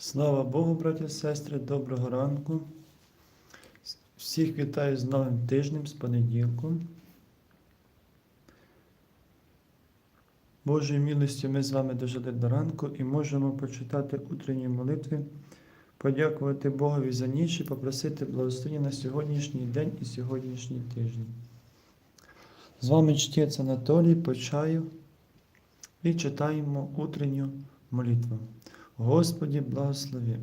Слава Богу, браті і сестри, доброго ранку. Всіх вітаю з новим тижнем, з понеділком. Божою милостю ми з вами дожили до ранку і можемо почитати утренні молитви, подякувати Богові за ніч і попросити благословення на сьогоднішній день і сьогоднішній тиждень. З вами чтець Анатолій Почаю і читаємо утренню молитву. Господі благослови.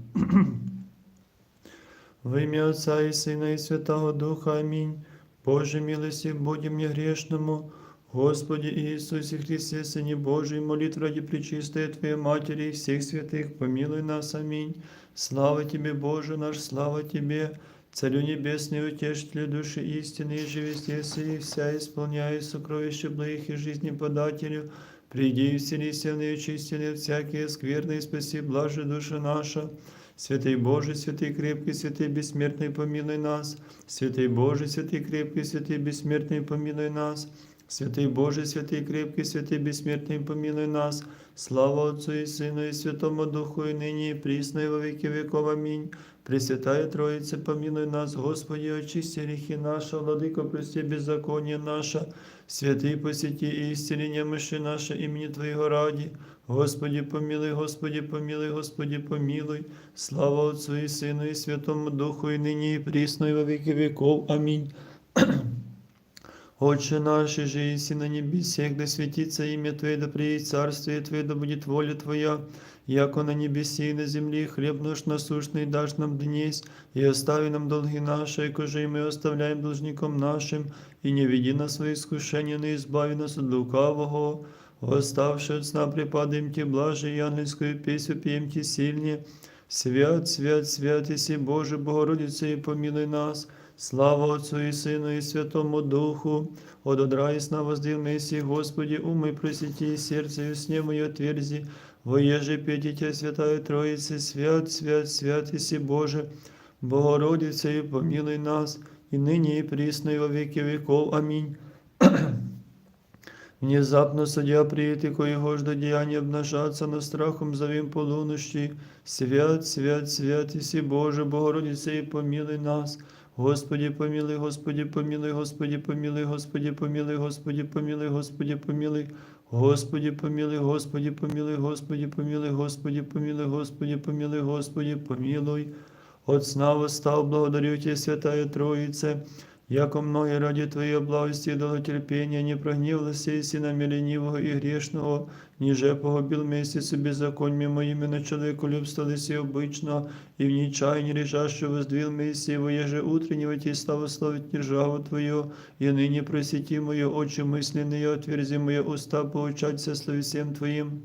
Во ім'я Отця і Сина і Святого Духа. Амінь. Боже милості, будь мне грешному, Господи Иисусе Христе, Сыне Божий, молитв ради Пречистой Твоей Матери и всех святых, помилуй нас. Аминь. Слава Тебе, Боже наш, слава Тебе, Царю Небесный, Утешителю души истины, и же везде и вся исполняя сокровища благих и жизни подателю, Приди и вселися в неочистенные всякие скверные, спаси блаже душа наша. Святый Боже, святый крепкий, святый бессмертный, помилуй нас. Святый Боже, святый крепкий, святый бессмертный, помилуй нас. Святый Боже, святый крепкий, святый бессмертный, помилуй нас. Слава Отцу и Сыну и Святому Духу, и ныне, и присно, и во веки веков. Аминь. Пресвятая Троица, помилуй нас, Господи, очисти грехи наши, Владыко, прости беззаконие наше, святый посети и исцели немощи наши имени Твоего ради. Господи, помилуй, Господи, помилуй, Господи, помилуй. Слава Отцу и Сыну и Святому Духу, и ныне, и присно, и во веки веков. Аминь. Отче наш, же еси на небесех, да светится имя Твое, да приедет царствие Твое, да будет воля Твоя, яко на небеси и на земле, хлеб наш насущный дашь нам днесь, и остави нам долги наши, коже и мы оставляем должником нашим, и не веди нас в искушение, но избави нас от лукавого. Восставши от сна припадаем Тебе, блаже, и ангельскую песню пьем Тебе сильнее. Свят, свят, свят, Иси Боже, Богородице, и помилуй нас. Слава Отцу и Сыну и Святому Духу, от одра и сна воздвиг Мессии, Господи, умой просвети и сердце, и сне мое отверзи, воеже пейте Тебя, Святая Троица, свят, свят, свят, Иси Боже, Богородице, и помилуй нас, и ныне, и присно, и во веки веков. Аминь. Внезапно судья приїти, коего жда деяния обнажаться, но страхом зовем полунощі. Свят, свят, свят, Иси Боже, Богородице, и помилуй нас. Господи, помилуй, Господи, помилуй, Господи, помилуй, Господи, помилуй, Господи, помилуй, Господи, помилуй. Господи, помилуй, Господи, помилуй, Господи, помилуй, Господи, помилуй, Господи, помилуй, Господи, помилуй. От сна восстал, благодарю Тебя, Святая Троице, яко многие ради Твоей благости и долготерпения не прогневалась и синами ленивого и грешного, ниже погубил месяцы беззаконьми моими на человеколюбство лиси обычно, и в нечаянии решаще воздвил Мессии, еже утреннего Ти славословить державу Твою, и ныне просети мое очи мысленные, отверзи мои уста, поучаться словесем Твоим.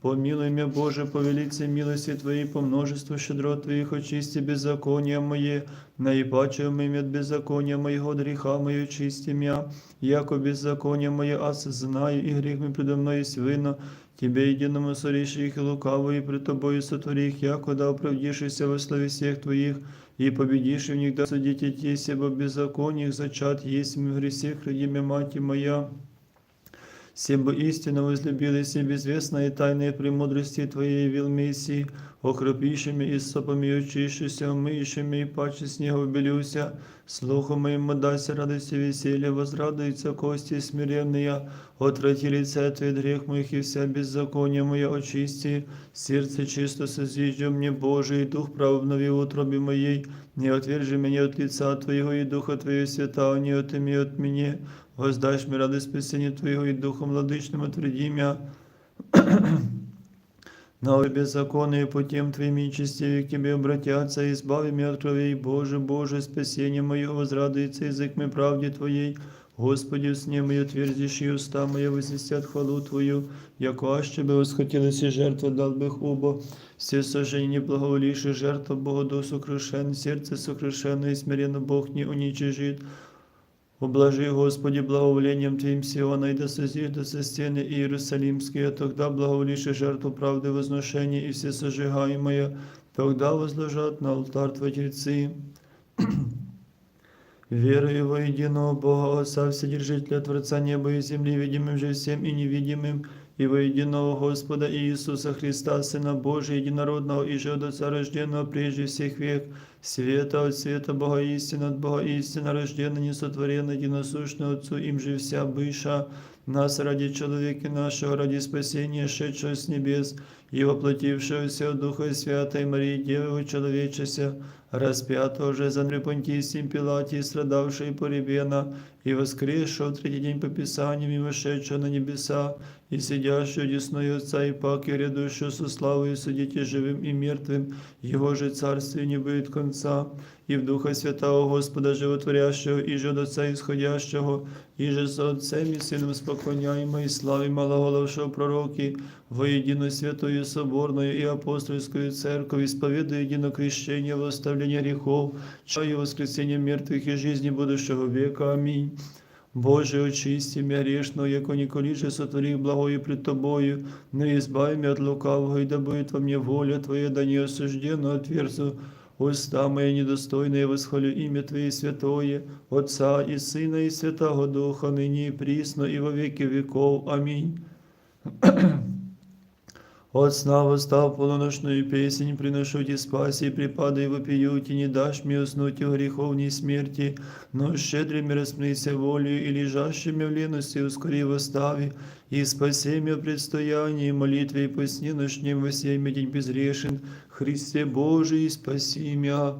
Помилуй меня, Боже, по велице милости Твоей, по множеству щедрот Твоих, очисти беззакония мои, наипаче мыми от беззакония моего греха мое очисти меня, яко беззаконие мое осознаю, и грех мой предо мной свино, Тебе единому соришь их и лукаво, и пред Тобою сотвори их, яко да оправдишься во славе всех Твоих, и победишь в них, да судите те, себо беззакониях зачат есть в гресех, родимя мати моя. Себо истинно возлюбились и безвестные тайные премудрости Твоей явил Мессии, окропившими и сопами очищися, умыющими и паче снега убелюся, слуху моему дайся радости и веселье, возрадуются кости смиренные, отврати лице Твой грех моих и вся беззаконие мое очисти, сердце чисто созиждем мне Божий, и дух прав обнови в утробе моей, не отвержи меня от лица Твоего и Духа Твоего святого, не отыми от меня, воздашь мне радость спасения Твоего и Духом владычным отвреди меня. Но беззаконные путем Твоими честивее к Тебе обратятся, избави меня от кровей, Боже, Боже, спасение мое, возрадуется язык мой правде Твоей, Господи, сне мою твердишь, и уста мои возвестят хвалу Твою, яко аще бы восхотелось и жертва дал бы хубо, все сожжения благоволившие жертва Богу до сокрушен, сердце сокрушенное и смиренно Бог не уничижит. Ублажи, Господи, благоволением Твоим Сиона, и да созиждутся стены Иерусалимские, тогда благоволишь и жертву правды возношения и все сожигаемое, тогда возложат на алтарь Твои тельцы. Верую во единого Бога, Отца, Вседержителя, Творца неба и земли, видимым же всем и невидимым, и во единого Господа Иисуса Христа, Сына Божия, единородного и же от Отца рожденного прежде всех век, света от света Бога истина, от Бога истина, рожденный, несотворенный, единосущный Отцу, им же вся быша, нас ради человека нашего, ради спасения, шедшего с небес, и воплотившегося от Духа Святой Марии, Девы человечеся, распятого же за Понтийским Пилате, страдавшего и поребена, и воскресшего в третий день по Писаниям, и вошедшего на небеса, и сидящего десной Отца, и паки грядущего со славою судите живым и мертвым, Его же царствие не будет конца, и в Духа Святого Господа Животворящего, и же от Отца исходящего, и же со Отцем и Сыном споклоняемо, и славе малоголовшего пророки, воедино святую соборную и апостольскую церковь, исповедуя едино крещение, восставление грехов, чаю воскресения мертвых и жизни будущего века. Аминь. Боже, очисти мя грешного, яко николиже сотвори благою пред Тобою, не избави меня от лукавого, и да будет во мне воля Твоя, да не осужденно отверзу уста мои недостойные, восхвалю имя Твое святое, Отца и Сына и Святого Духа, ныне и присно, и во веки веков. Аминь. От сна восстав полуношную песнь, приношу Ти спаси, припадай вопию, Ти не дашь мне уснуть у греховней смерти, но щедрыми распнися волею и лежащими в лености ускори восстави, и спаси меня в предстоянии молитве и посне ночнем во день безрешен, Христе Божий, спаси меня.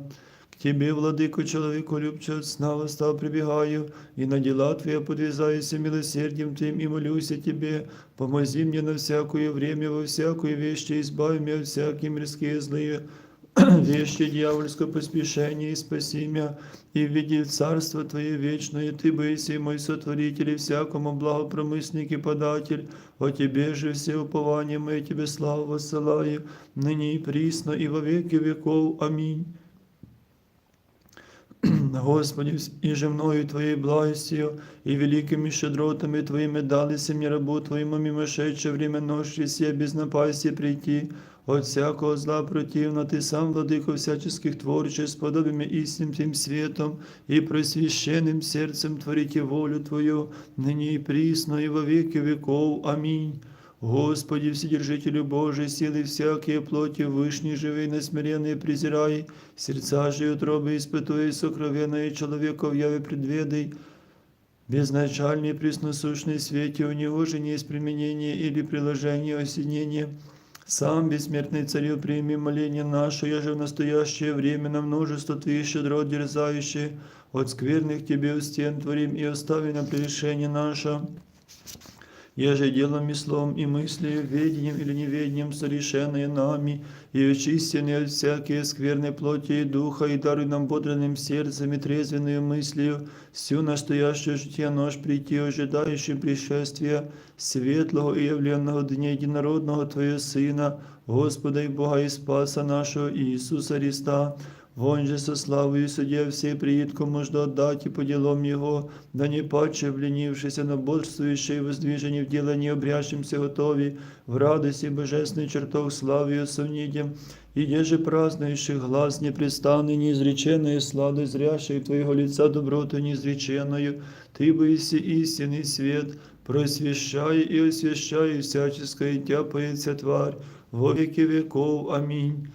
К Тебе, владыко, человеку любче от сна восстав прибегаю, и на дела Твои подвязаюсь милосердием Твоим, и молюсь о Тебе. Помози мне на всякое время, во всякую вещь, и избави меня от всякие мирские злые вещи дьявольское поспешение, и спаси меня, и введи в царство Твое вечное, Ты быси мой сотворитель, и всякому благопромысник и податель, о Тебе же все упования мои Тебе славу воссылаю, ныне и присно, и во веки веков. Аминь. Господи, и же мною Твоей благостью и великими щедротами Твоими дали мне рабу Твоему мимошедшее время ночи все без напасти прийти, от всякого зла противно, Ты сам, владыко всяческих творчеств, сподобими истинным Твоим светом и просвященным сердцем творите волю Твою, ныне и присно, и во веки веков. Аминь. Господи, Вседержителю Божий, силы всякие плоти, вышней живей, насмиренные презирай, сердца же и утробы испытуя, сокровенное человеков яви предведай, безначальный пресносущный свете, у него же не есть применение или приложение осенения. Сам, бессмертный царю, прими моление наше, я же в настоящее время на множество Твоих щедрот дерзающие, от скверных Тебе у стен творим и остави на прегрешение наше. Еже делом и словом и мыслью, ведением или неведением совершенные нами, и очистенные от всякие скверной плоти и духа, и даруй нам бодренным сердцем и трезвенную мыслью, всю настоящую житие нож прийти, ожидающим пришествия светлого и явленного дня единородного Твоего Сына, Господа и Бога и Спаса нашего Иисуса Христа, Вон же со славою судья все приид, кому жду отдать и по делам Его, да не паче вленившийся, но бодрствующий и воздвижение в дело не обрящимся готови, в радости божественный чертог славою совнидем, и деже празднующих глаз непрестанный, неизреченную сладость зрящих Твоего лица доброту неизреченную, Ты быси истинный свет, просвещай и освящай всяческое тяпается тварь, во веки веков. Аминь.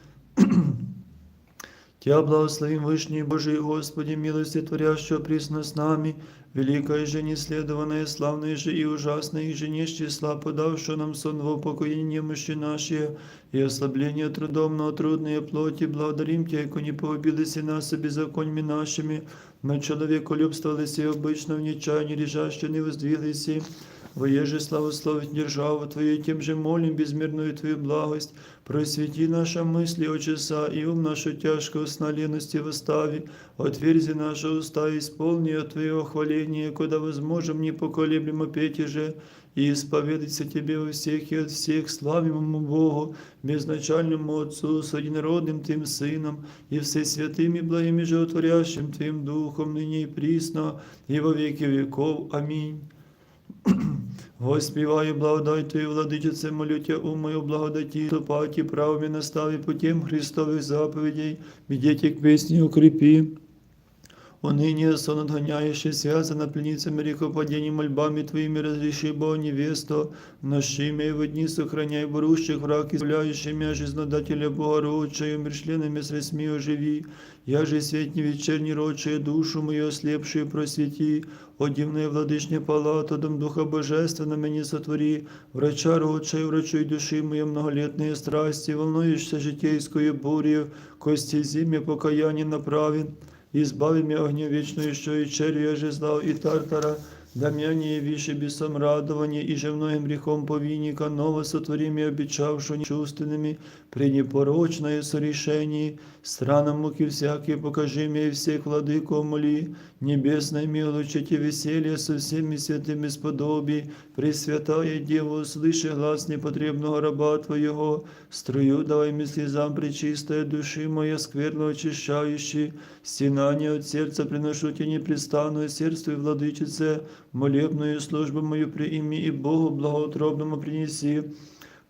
Тя благословим Вышний Божий Господи, милости творящего присно с нами, великая же неследованная, славная же и ужасная, и же не с числа, подавшего нам сон в упокоение мощи наши, и ослабление трудом на трудные плоти, благодарим Тебя, яко не погубились нас и беззаконьми нашими, но человеколюбствовались и обычно в нечаянии лежаще не воздвиглись, Воеже славословить державу Твою, тем же молим безмерную Твою благость, просвети наши мысли, о часа, и ум нашу тяжкую сна лености восстави, отверзи наши уста, исполни от Твоего хваления, куда возможем непоколеблемо петь же, и исповедаться Тебе во всех и от всех, славимому Богу, безначальному Отцу, с одинородным Тем Сыном, и всесвятым и благим и животворящим Твоим Духом, ныне и присно, и во веки веков. Аминь. Воспіваю благодать Твою, владичице, молюття у мою благодаті, ступаті, правомі наставі, путем Христових заповідей, відійте к пісні укріпі. Уныне сон отгоняющий, связано пленницами рекопадений мольбами Твоими, разреши, Бо невесту, нашими в дни сохраняй бурущих враг, избавляющий меня, жизнодателя Богородчая, умершленными средствами оживи, я же свет не вечерний рочая, душу мою ослепшую просвети, одивная владычня палата, дом Духа Божественного меня сотвори, врача рочая, врачуй души моей многолетные страсти, волнуешься житейскую бурью, кости зиме покаяние направи, избави меня огня вічної, еще и червя жезла и тартара, да меня не явишь бесом радования, и же многим грехом повинника, ново сотвори меня, обещавшую чувственными, при непорочное сорешении, странам муки всякие, покажи мне всех владыку моли, небесной милочите веселье со всеми святыми сподоби, Пресвятая Дева, услыши глаз непотребного раба Твоего, струю давай мне слезам пречистая души моя, скверно очищающий, стенание от сердца приношу тебе непрестанную сердцу и владычице, молебную службу мою приими и Богу благоутробному принеси,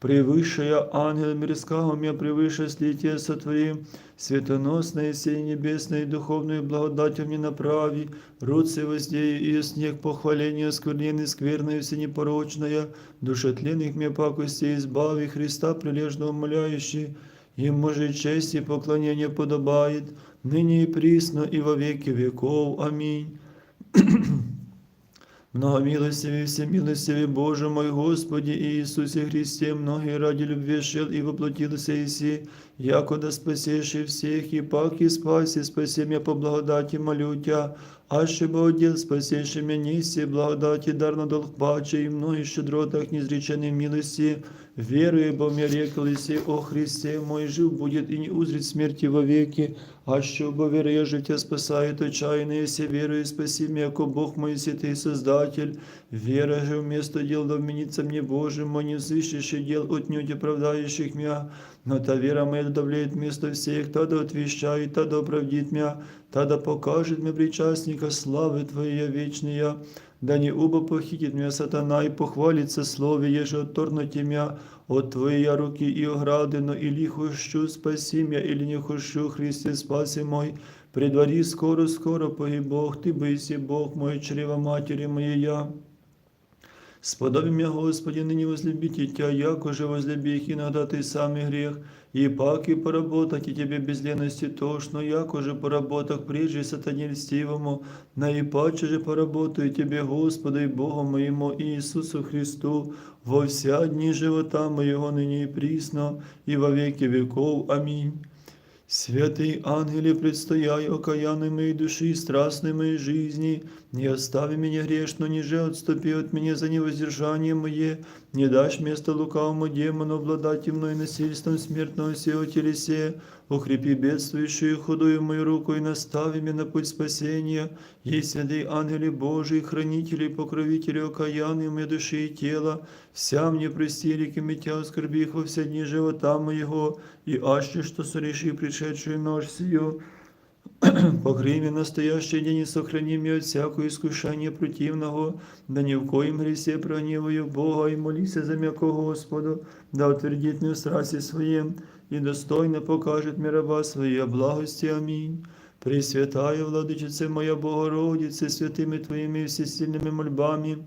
Превысшая ангела мирского меня превыше слития сотвори, светоносное сей небесной духовную благодатью мне направи, руцы воздею и снег похваления оскверненной скверной все непорочная, душетленных мне пакостей избави Христа прилежно умоляющий, Ему же честь и поклонение подобает, ныне и присно и во веки веков. Аминь. Многомилостивый, всемилостивый Боже мой Господи Иисусе Христе, многие ради любви шел и воплотился Иси, якода спасеши всех, и пак и спаси, спаси меня по благодати молю аще бы отдел спасеши меня неси, благодати дар на долг паче, и многих щедротах неизреченной милости, веруя, бо мне рекл Иси, о Христе, мой жив будет и не узрит смерти вовеки, аще бо веруя життя спасает отчаянно, если верую, спаси меня, яко Бог мой святый Создатель, вера же вместо дел да вменится мне Божий, мой не взыщущий дел отнюдь оправдающих меня, но та вера моя давляет вместо всех, та да отвещает, та да оправдит меня, та да покажет мне причастника славы Твоей вечная, да не оба похитит меня сатана и похвалится слове, еже отторнуть меня от Твоей руки и ограды, но или хощу спаси меня, или не хощу, Христе спаси мой, предвари скоро, скоро погиб Бог, Ты бойся Бог мой, чрева матери моей я. Сподоби меня, Господи, ныне возлюбить и Тя, яко же возлюби их иногда Ты самый грех, и пак и поработать и Тебе без лености тошно, яко же поработах прежде сатане льстивому, наипаче же поработаю Тебе, Господу и Богу моему Иисусу Христу, во вся дни живота моего ныне и присно, и во веки веков. Аминь. Святый ангеле, предстояй окаянными моей души и страстной моей жизни, не остави меня грешно, ниже отступи от меня за невоздержание мое, не дашь место лукавому демону обладать мной насильством смертного сего телесе, укрепи бедствующую худую мою руку и настави меня на путь спасения, ей святый ангеле Божий, хранители и покровители окаянной моей души и тела, вся мне прости реки митя оскорбих во все дни живота моего, и аще что сореши пришедшую ночь сию, Покрий меня настоящий день и сохрани меня от всякого искушения противного, да ни в коем гресе прогневаю Бога и молися за м'яко Господу, да утвердит мне в страсти своем и достойно покажет мне раба своей благости. Аминь. Пресвятая Владычице моя Богородице, святыми Твоими всесильными мольбами,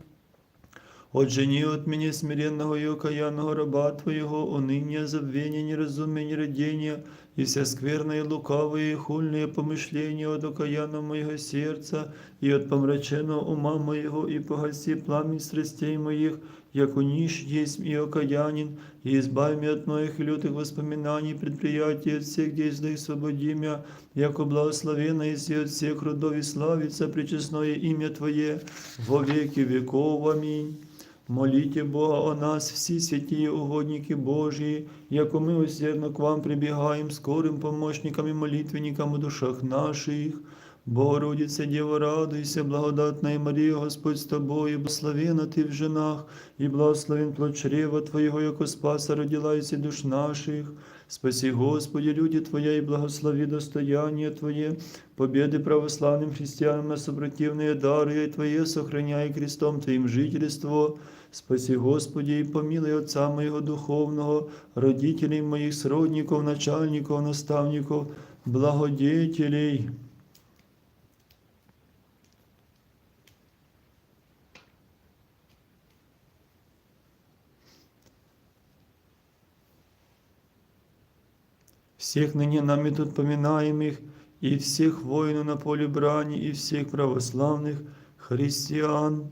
Отжени от меня смиренного и окаянного раба Твоего, уныния, забвения, неразумия, нерадения, и вся скверные, лукавые, и хульные помышления от окаянного моего сердца, и от помраченного ума моего, и погаси пламень страстей моих, яко нищ есть и окаянин, и избави меня от многих лютых воспоминаний, предприятий, от всех действий освободи меня, яко благословенно и от всех родов и славится причестное имя Твое во веки веков. Аминь. Молите Бога о нас, всі святі угодники Божії, яко ми усердно к вам прибігаємо скорим помощникам і молитвенникам у душах наших. Богородице, Дева, радуйся, благодатная Мария, Господь с тобою, благословена ты в женах, и благословен плод чрева Твоего, яко спаса родилась и душ наших. Спаси, Господи, люди Твоя, и благослови достояние Твое, победы православным христианам на супротивные дары и Твое, сохраняй крестом Твоим жительство. Спаси, Господи, и помилуй Отца моего духовного, родителей моих, сродников, начальников, наставников, благодетелей. всех ныне нами тут поминаемых, и всех воинов на поле брани, и всех православных христиан.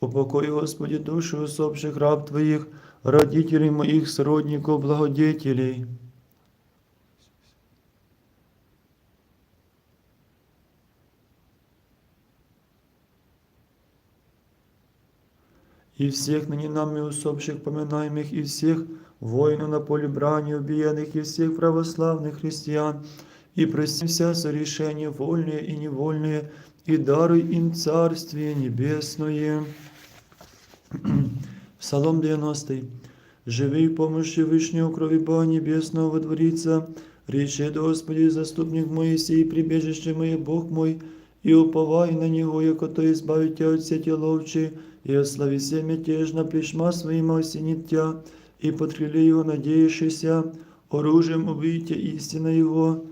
Упокой, Господи, души усопших раб Твоих, родителей моих, сродников, благодетелей. и всех ныне нами усопших поминаемых, и всех воинов на поле брани убиенных, и всех православных христиан, и прости вся сорешения вольные и невольные, и даруй им Царствие Небесное. Псалом 90. Живи в помощи Вышнего крови Бога Небесного водворится, речет Господи, заступник мой, сей прибежище мое, Бог мой, и уповай на Него, яко то избавит тебя от сети ловчи, и ослави все мятежно плешма своим осенит тебя, и подкрыли его надеявшийся, оружием убийте истина его,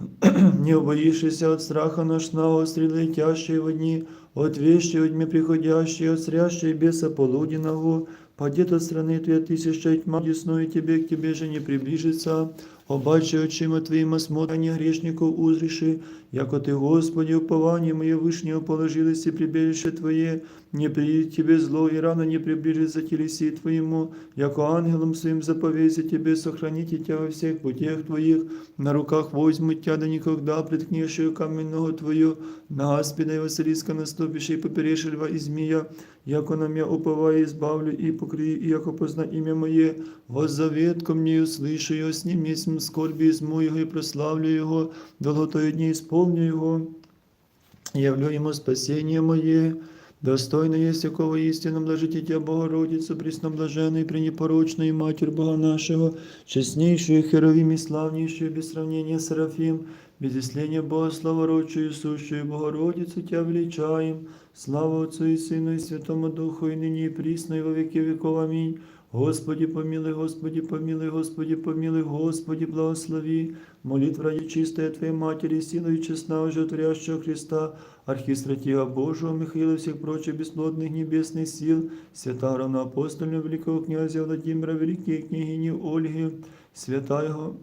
не убоившийся от страха ношного, стрелы летящие в дни, от вещи от дьми приходящие, от срящей беса полуденного, падет от страны твоя тысяча и тьма десную тебе, к тебе же не приближится, обаче очима твоим осмотрение грешников узриши, яко ты, Господи, упование мое вышнего положилось и прибежище Твое, не приедет тебе зло, и рано не приближится телеси Твоему, яко ангелом своим заповеси тебе сохраните тебя во всех путях Твоих, на руках возьмут тебя, да никогда приткнешь ее каменного Твою, на аспида и Василиска наступишь и поперешь льва и змея, яко на меня уповая избавлю и покрию, и яко позна имя Мое, воззавет ко мне услышу его, сними с скорби из моего и прославлю его, долготою дней исполню его, явлю ему спасение мое, достойно есть якого истинно блажите тебя, Богородицу, пресноблаженную, пренепорочную Матерь Бога нашего, честнейшую, херовим и славнейшую, без сравнения Серафим, без исления Бога, славородчую, сущую Богородицу тебя величаем, слава Отцу и Сыну и Святому Духу, и ныне и присно, и во веки веков. Аминь. Господи, помилуй, Господи, помилуй, Господи, помилуй, Господи, благослови. Молитва ради чистая Твоей Матери, силой честна, животворящего Христа, архистратига Божого Михаила, всех прочих бесплодных небесных сил, свята равноапостольного великого князя Владимира, великие княгини Ольги, святаего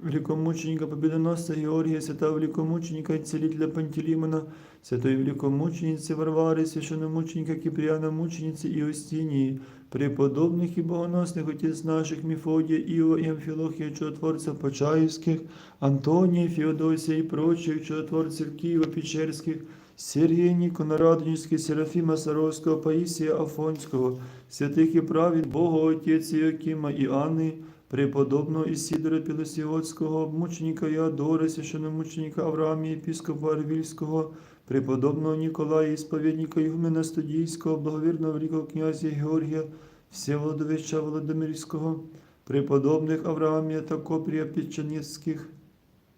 великомученика Победоносца Георгия, святого великомученика и целителя Пантелеймона, святой великомученицы Варвары, священномученика Киприана, мученицы Иостинии, преподобных и богоносных отец наших Мефодия, Иова и Амфилохия, чудотворцев Почаевских, Антония, Феодосия и прочих чудотворцев Киева, Печерских, Сергія Нікона Радонівського, Серафіма Саровського, Паїсія Афонського, святих і правід Бога Отець Іокіма і Анни, преподобного Ісідора Пілосіотського, мученика Іадора, священномученика Авраамі, єпископа Арвільського, преподобного Ніколая, ісповідника Ігумена Студійського, благовірного великого князя Георгія, Всеволодовича Володимирського, преподобних Авраамія та Копрія Печеницьких,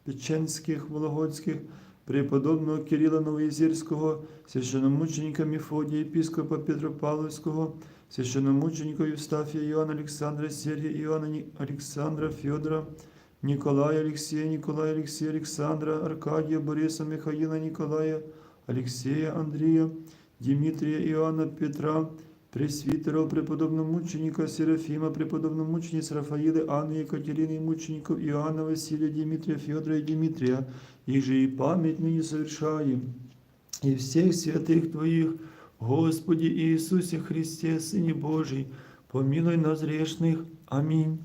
Печенських, Вологодських, преподобного Кирила Новоєзірського, священномученика Мефодія, епископа Петропавловського, священномученика Євстафія Іоанна Олександра, Сергія Іоанна Олександра, Федора, Николая Алексея, Николая Алексея, Александра, Аркадия, Бориса, Михаила, Николая, Алексея, Андрея, Дмитрия, Иоанна, Петра, пресвитеров, преподобного мученика Серафима, преподобного мучениц Рафаилы, Анны, Екатерины, мучеников Иоанна, Василия, Дмитрия, Федора и Дмитрия, их же и память ныне совершаем, и всех святых Твоих, Господи Иисусе Христе, Сыне Божий, помилуй нас грешных. Аминь.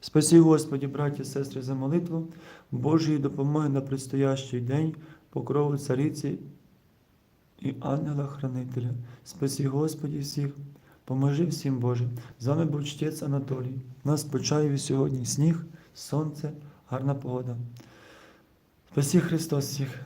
Спаси, Господи, браті і сестри, за молитву, Божої допомоги на предстоящий день, покрову цариці і ангела-хранителя. Спасі Господі всіх, поможи всім Боже. З вами був чтець Анатолій. Нас по чаєві сьогодні сніг, сонце, гарна погода. Спасі Христос всіх.